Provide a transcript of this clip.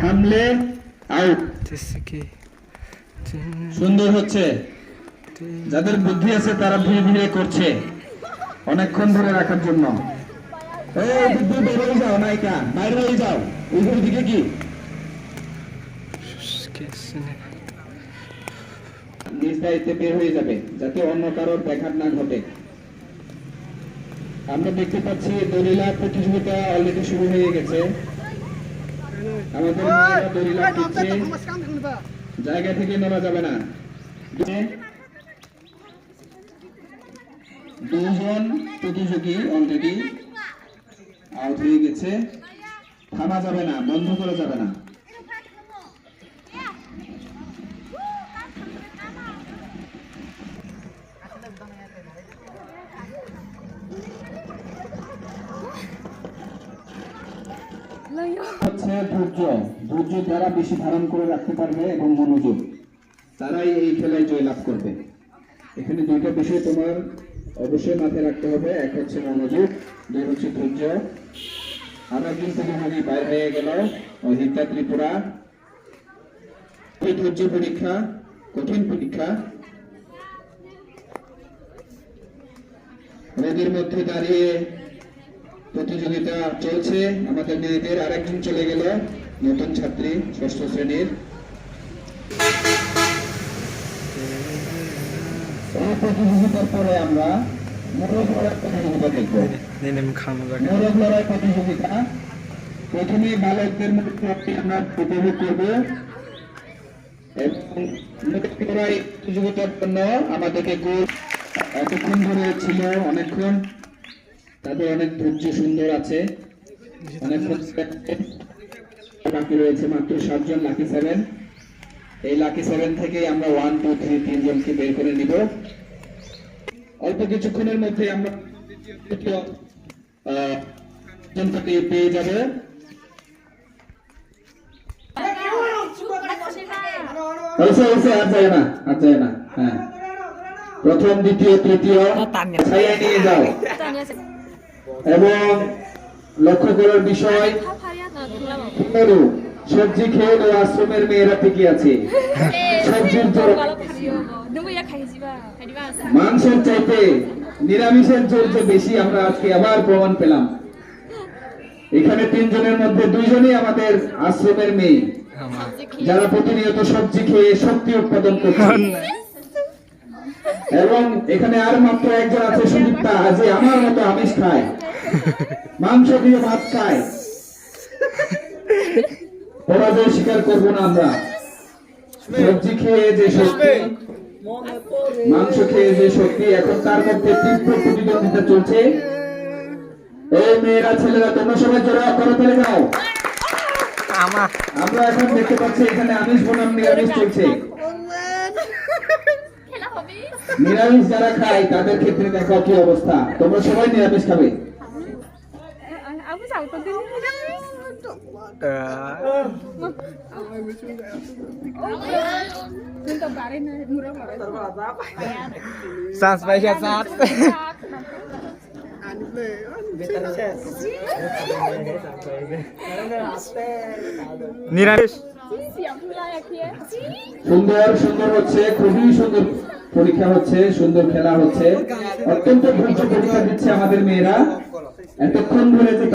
থামলে সুন্দর হচ্ছে। যাদের বুদ্ধি আছে তারা ধীরে ধীরে করছে। অনেকক্ষণ ধরে রাখার জন্য। আমরা দেখতে পাচ্ছি দলিলা প্রতিযোগিতা অলরেডি শুরু হয়ে গেছে। আমাদের মেয়েরা দলিলা দিচ্ছে জায়গা থেকে নেওয়া যাবে না। দুজন প্রতিযোগী অলরেডি আউট হয়ে গেছে। থামা যাবে না, বন্ধ করা যাবে না। হচ্ছে ধৈর্য। ধৈর্য যারা বেশি ধারণ করে রাখতে পারবে এবং মনোযোগ, তারাই এই খেলায় জয়লাভ করবে। এখানে দুইটা বিষয় তোমার অবশ্যই মাথায় রাখতে হবে। এক হচ্ছে মনোযোগ, দুই হচ্ছে ধৈর্য। আর একজন প্রতিযোগী বাইর হয়ে গেল। অহিতা ত্রিপুরা। ধৈর্য পরীক্ষা, কঠিন পরীক্ষা। রোদের মধ্যে দাঁড়িয়ে প্রতিযোগিতা চলছে। আমাদের মেয়েদের আরেকজন চলে গেল নতুন ছাত্রী ষষ্ঠ শ্রেণির। প্রতিযোগিতার পরে আমরা লড়াই প্রতিযোগিতা আমরা লড়াই প্রতিযোগিতার আমাদেরকে গোল এতক্ষণ ধরে ছিল অনেকক্ষণ। তাদের অনেক ধৈর্য সুন্দর আছে। অনেকক্ষণ বাকি রয়েছে মাত্র সাতজন লাকি সেভেন এই লাকি সেভেন থেকে আমরা ওয়ান টু থ্রি তিনজনকে বের করে নিব। অল্প কিছুক্ষণের মধ্যে আমরা পেয়ে যাবে। হয়েছে হয়েছে আর যায় না আর যায় না হ্যাঁ। প্রথম দ্বিতীয় তৃতীয় নিয়ে যাও। এবং লক্ষ্য করার বিষয় সবজি খেয়ে দেওয়া আশ্রমের মেয়েরা টিকে আছে। সবজির জোর। মাংসের চাইতে নিরামিষের জোর যে বেশি, আমরা আজকে আবার প্রমাণ পেলাম। এখানে তিনজনের মধ্যে দুইজনই আমাদের আশ্রমের মেয়ে, যারা প্রতিনিয়ত সবজি খেয়ে শক্তি উৎপাদন করছে। এবং এখানে আর মাত্র একজন আছে সুদীপ্তা যে আমার মতো আমিষ খায়। মাংস দিয়ে ভাত খায়। পরাজয় স্বীকার করব না আমরা। সবজি খেয়ে যে শক্তি মাংস খেয়ে যে শক্তি এখন তার মধ্যে তীব্র প্রতিদ্বন্দ্বিতা চলছে। এই মেয়েরা ছেলেরা তোমরা সবাই জোড়া করে ফেলে যাও আমরা এখন দেখতে পাচ্ছি এখানে আমিষ বনাম নিরামিষ চলছে। নিরামিষ যারা খায় তাদের ক্ষেত্রে দেখো কি অবস্থা তোমরা সবাই নিরামিষ খাবে Aku sangkut di sini. Untuk barin murah murah. सांस पाहिजे सांस নিরামিষ Siap mulai ya Ki ya. সুন্দর সুন্দর হচ্ছে খুবই সুন্দর পরীক্ষা হচ্ছে সুন্দর খেলা হচ্ছে। অত্যন্ত ধৈর্য পরীক্ষা দিচ্ছে আমাদের মেয়েরা। এতক্ষণ ধরে